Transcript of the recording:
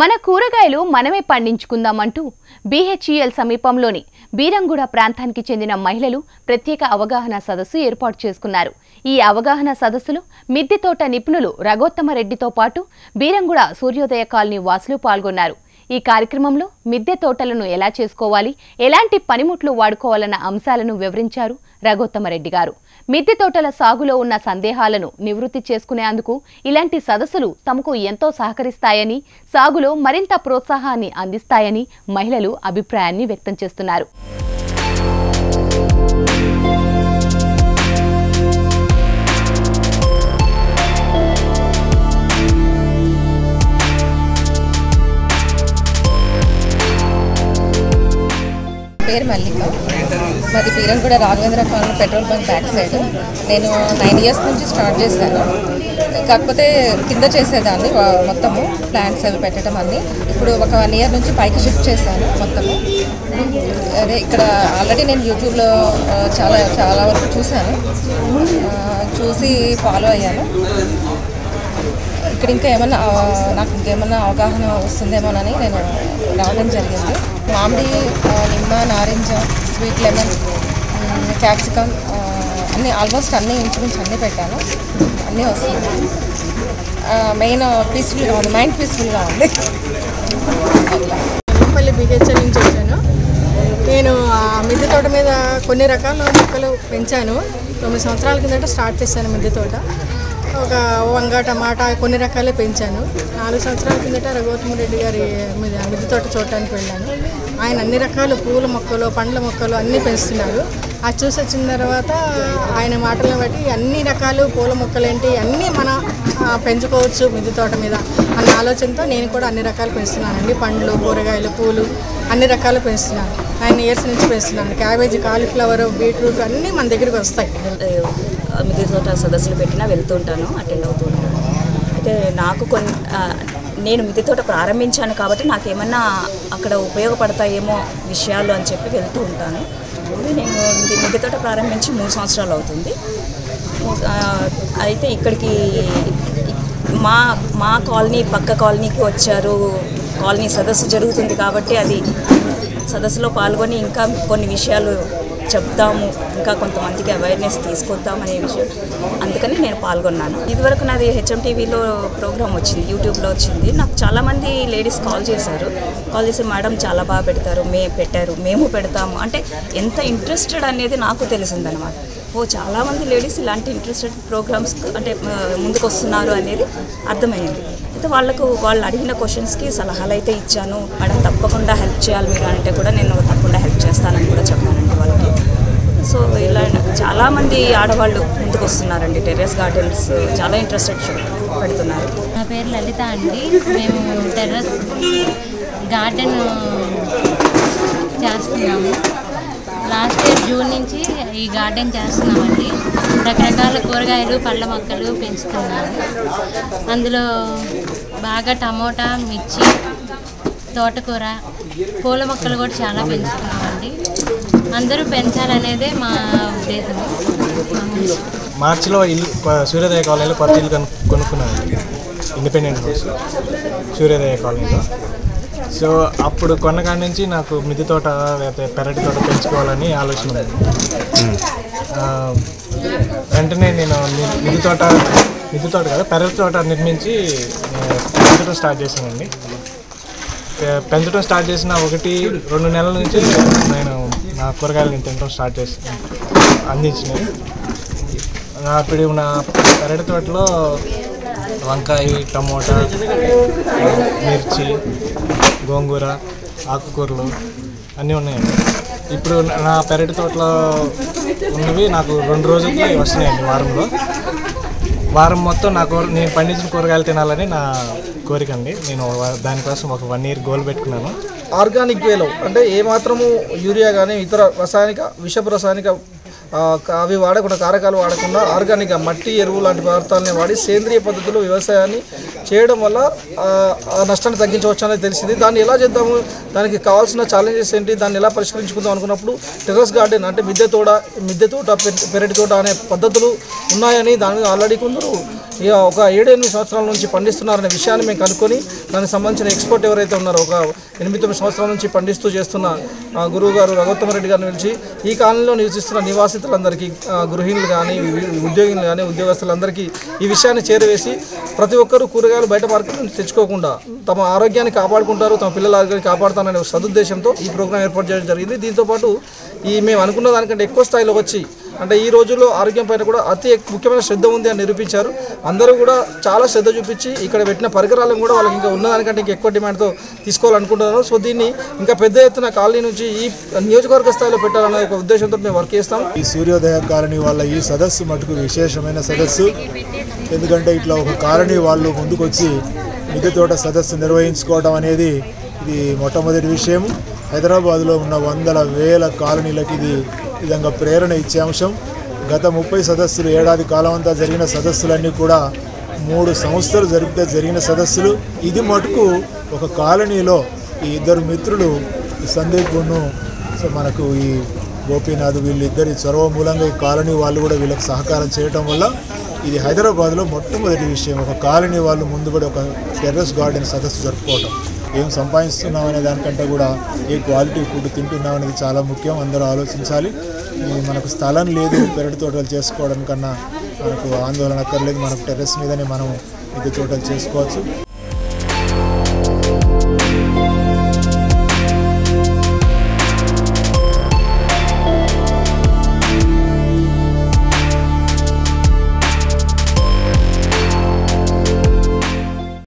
మన కూరగాయలు మనమే పండించుకుందామంటూ బీహెచ్ఈఎల్ సమీపంలోని బీరంగూడ ప్రాంతానికి చెందిన మహిళలు ప్రత్యేక అవగాహన సదస్సు ఏర్పాటు చేసుకున్నారు. ఈ అవగాహన సదస్సులో మిద్దె తోట నిపుణులు రఘోత్తమరెడ్డితో పాటు బీరంగూడ సూర్యోదయ కాలనీ వాసులు పాల్గొన్నారు. ఈ కార్యక్రమంలో మిద్దె తోటలను ఎలా చేసుకోవాలి ఎలాంటి పనిముట్లు వాడుకోవాలన్న అంశాలను వివరించారు రఘోత్తమరెడ్డి గారు. మిద్దె తోటల సాగులో ఉన్న సందేహాలను నివృత్తి చేసుకునేందుకు ఇలాంటి సదస్సులు తమకు ఎంతో సహకరిస్తాయని సాగులో మరింత ప్రోత్సాహాన్ని అందిస్తాయని మహిళలు అభిప్రాయాన్ని వ్యక్తం చేస్తున్నారు. మాది కూడా Raghavendra colony petrol bunk back side. నేను నైన్ ఇయర్స్ నుంచి స్టార్ట్ చేశాను కాకపోతే కింద చేసేదాన్ని మొత్తము ప్లాంట్స్ అవి పెట్టడం అన్ని. ఇప్పుడు ఒక వన్ ఇయర్ నుంచి పైకి షిఫ్ట్ చేశాను మొత్తము. అదే ఇక్కడ ఆల్రెడీ నేను యూట్యూబ్లో చాలా చాలా వరకు చూశాను. చూసి ఫాలో అయ్యాను. ఇక్కడ ఇంకా ఏమైనా నాకు ఇంకేమైనా అవగాహన వస్తుందేమోనని నేను రావడం జరిగింది. మామిడి నిమ్మ నారింజ స్వీట్ లెమన్ క్యాప్సికమ్ అన్నీ ఆల్మోస్ట్ అన్నీ ఇంచుమించు అన్నీ పెట్టాను. అన్నీ వస్తుంది మెయిన్ పీస్ఫుల్గా ఉంది మైండ్ పీస్ఫుల్గా ఉంది. మళ్ళీ బిహెచ్ఎల్ నుంచి వచ్చాను. నేను మిద్దె తోట మీద కొన్ని రకాల మొక్కలు పెంచాను. తొమ్మిది సంవత్సరాల కిందట స్టార్ట్ చేశాను మిద్దె తోట. ఒక వంగ టమాటా కొన్ని రకాలే పెంచాను. నాలుగు సంవత్సరాల కిందట రఘువత్మ రెడ్డి గారి మీద మిద్దె తోట చూడటానికి వెళ్ళాను. ఆయన అన్ని రకాల పూల మొక్కలు పండ్ల మొక్కలు అన్నీ పెంచుతున్నారు. అది చూసి వచ్చిన తర్వాత ఆయన మాటలను బట్టి అన్ని రకాలు పూల మొక్కలు ఏంటి అన్నీ మన పెంచుకోవచ్చు మిద్దె తోట మీద అన్న ఆలోచనతో నేను కూడా అన్ని రకాలు పెంచుతున్నానండి. పండ్లు కూరగాయలు పూలు అన్ని రకాలు పెంచుతున్నాను. నైన్ ఇయర్స్ నుంచి పెంచుతున్నాను క్యాబేజీ కాలీఫ్లవర్ బీట్రూట్ అన్నీ మన దగ్గరికి వస్తాయి. మిగతా తోట సదస్సులు పెట్టినా వెళ్తుంటాను అటెండ్ అవుతూ ఉంటాను అయితే నాకు కొన్ని నేను మిద్దె తోట ప్రారంభించాను కాబట్టి నాకేమన్నా అక్కడ ఉపయోగపడతాయేమో విషయాలు అని చెప్పి వెళ్తూ ఉంటాను. నేను ఇది మిద్దె తోట ప్రారంభించి మూడు సంవత్సరాలు అవుతుంది. అయితే ఇక్కడికి మా మా కాలనీ పక్క కాలనీకి వచ్చారు కాలనీ సదస్సు జరుగుతుంది కాబట్టి అది సదస్సులో పాల్గొని ఇంకా కొన్ని విషయాలు చెప్తాము ఇంకా కొంతమందికి అవేర్నెస్ తీసుకొద్దాం అనే విషయం. అందుకని నేను పాల్గొన్నాను. ఇదివరకు నాది హెచ్ఎం టీవీలో ప్రోగ్రామ్ వచ్చింది యూట్యూబ్లో వచ్చింది. నాకు చాలామంది లేడీస్ కాల్ చేశారు. కాల్ చేసి మేడం చాలా బాగా పెడతారు మే పెట్టారు మేము పెడతాము. అంటే ఎంత ఇంట్రెస్టెడ్ అనేది నాకు తెలిసిందనమాట. ఓ చాలామంది లేడీస్ ఇలాంటి ఇంట్రెస్టెడ్ ప్రోగ్రామ్స్ అంటే ముందుకు వస్తున్నారు అనేది అర్థమైంది. అయితే వాళ్ళకు వాళ్ళు అడిగిన క్వశ్చన్స్కి సలహాలు అయితే ఇచ్చాను. మేడం తప్పకుండా హెల్ప్ చేయాలి మీరు అంటే కూడా నేను తప్పకుండా హెల్ప్ చేస్తానని కూడా చెప్పానండి వాళ్ళకి. సో ఇలా చాలామంది ఆడవాళ్ళు ముందుకు వస్తున్నారండి. టెర్రస్ గార్డెన్స్ చాలా ఇంట్రెస్టెడ్ పెడుతున్నారు. నా పేరు లలిత అండి. మేము టెర్రస్ గార్డెన్ చేస్తున్నాము. లాస్ట్ ఇయర్ జూన్ నుంచి ఈ గార్డెన్ చేస్తున్నామండి. రకరకాల కూరగాయలు పళ్ళ మొక్కలు పెంచుతున్నాము అందులో బాగా టమోటా మిర్చి తోటకూర పూల మొక్కలు కూడా చాలా పెంచుతున్నామండి. అందరూ పెంచాలనేదే మా ఉద్దేశం. మార్చిలో ఇల్లు సూర్యోదయ కాలనీలో కొత్త ఇల్లు కొనుక్కున్నాను ఇండిపెండెంట్ హౌస్. సూర్యోదయ కాలనీలో. సో అప్పుడు కొన్నకాడి నుంచి నాకు మిద్దె తోట లేకపోతే పెరటి తోట పెంచుకోవాలని ఆలోచన ఆ, వెంటనే నేను మిద్దె తోట మిద్దె తోట కదా పెరటి తోట నిర్మించి పెంచడం స్టార్ట్ చేశానండి. పెంచడం స్టార్ట్ చేసిన ఒకటి రెండు నెలల నుంచి నేను నా కూరగాయలను తినడం స్టార్ట్ చేసి అందించినాయి నా ఇప్పుడు నా పెరటి తోటలో వంకాయ టమోటా మిర్చి గోంగూర ఆకుకూరలు అన్నీ ఉన్నాయండి. ఇప్పుడు నా పెరటి తోటలో ఉన్నవి నాకు రెండు రోజులకి వస్తున్నాయండి వారంలో. వారం మొత్తం నా కూర నేను పండించిన కూరగాయలు తినాలని నా కోరిక అండి. నేను దానికోసం ఒక వన్ ఇయర్ గోల్ పెట్టుకున్నాను. ఆర్గానిక్ వేలో అంటే ఏ మాత్రము యూరియా కానీ ఇతర రసాయనిక విషపు రసాయనిక అవి వాడకుండా కారకాలు వాడకుండా ఆర్గానిక్గా మట్టి ఎరువు లాంటి పదార్థాలని వాడి సేంద్రియ పద్ధతిలో వ్యవసాయాన్ని చేయడం వల్ల ఆ, నష్టాన్ని తగ్గించవచ్చు అనేది తెలిసింది. దాన్ని ఎలా చేద్దాము? దానికి కావాల్సిన ఛాలెంజెస్ ఏంటి? దాన్ని ఎలా పరిష్కరించుకుందాం అనుకున్నప్పుడు టెర్రస్ గార్డెన్ అంటే మిద్దె తోట మిద్దె తోట పెరటి తోట అనే పద్ధతులు ఉన్నాయని దాని ఆల్రెడీ కొందరు ఒక ఏడెనిమిది సంవత్సరాల నుంచి పండిస్తున్నారనే విషయాన్ని మేము కనుక్కొని దానికి సంబంధించిన ఎక్స్పర్ట్ ఎవరైతే ఉన్నారో ఒక ఎనిమిది తొమ్మిది సంవత్సరాల నుంచి పండిస్తూ చేస్తున్న గురువు గారు రఘోత్తమరెడ్డి గారిని పిలిచి ఈ కాలంలో నివసిస్తున్న నివాసితులందరికీ గృహిణులు కానీ ఉద్యోగులు కానీ ఉద్యోగస్తులందరికీ ఈ విషయాన్ని చేరవేసి ప్రతి ఒక్కరూ కూరగాయలు బయట మార్కెట్ నుంచి తెచ్చుకోకుండా తమ ఆరోగ్యాన్ని కాపాడుకుంటారు తమ పిల్లల ఆరోగ్యాన్ని కాపాడుతారనే ఒక సదుద్దేశంతో ఈ ప్రోగ్రాం ఏర్పాటు చేయడం జరిగింది. దీంతోపాటు ఈ మేము అనుకున్న దానికంటే ఎక్కువ స్థాయిలో వచ్చి అంటే ఈ రోజుల్లో ఆరోగ్యం పైన కూడా అతి ముఖ్యమైన శ్రద్ధ ఉంది అని నిరూపించారు. అందరూ కూడా చాలా శ్రద్ధ చూపించి ఇక్కడ పెట్టిన పరికరాలను కూడా వాళ్ళకి ఇంకా ఉన్నదానికంటే ఇంకా ఎక్కువ డిమాండ్తో తీసుకోవాలనుకుంటున్నారు. సో దీన్ని ఇంకా పెద్ద ఎత్తున కాలనీ నుంచి ఈ నియోజకవర్గ స్థాయిలో పెట్టాలనే ఒక ఉద్దేశంతో మేము వర్క్ చేస్తాం. ఈ సూర్యోదయ కాలనీ వాళ్ళ ఈ సదస్సు మటుకు విశేషమైన సదస్సు. ఎందుకంటే ఇట్లా ఒక కాలనీ వాళ్ళు ముందుకొచ్చి మిద్దె తోట సదస్సు నిర్వహించుకోవడం అనేది ఇది మొట్టమొదటి విషయం హైదరాబాద్లో ఉన్న వందల వేల కాలనీలకు ఇది విధంగా ప్రేరణ ఇచ్చే అంశం. గత ముప్పై సదస్సులు ఏడాది కాలం అంతా జరిగిన సదస్సులన్నీ కూడా మూడు సంస్థలు జరిపితే జరిగిన సదస్సులు. ఇది మటుకు ఒక కాలనీలో ఈ ఇద్దరు మిత్రులు ఈ సందీప్ను సో మనకు ఈ గోపీనాథ్ వీళ్ళిద్దరి చొరవ మూలంగా ఈ కాలనీ వాళ్ళు కూడా వీళ్ళకి సహకారం చేయటం వల్ల ఇది హైదరాబాద్లో మొట్టమొదటి విషయం. ఒక కాలనీ వాళ్ళు ముందుబడి ఒక టెర్రస్ గార్డెన్ సదస్సు జరుపుకోవటం. ఏం సంపాదిస్తున్నాం అనే దానికంటే కూడా ఏ క్వాలిటీ ఫుడ్ తింటున్నాం అనేది చాలా ముఖ్యం. అందరూ ఆలోచించాలి. మనకు స్థలం లేదు పెరటి తోటలు చేసుకోవడం కన్నా మనకు ఆందోళన అక్కర్లేదు. మనకు టెర్రస్ మీదనే మనం ఇది తోటలు చేసుకోవచ్చు.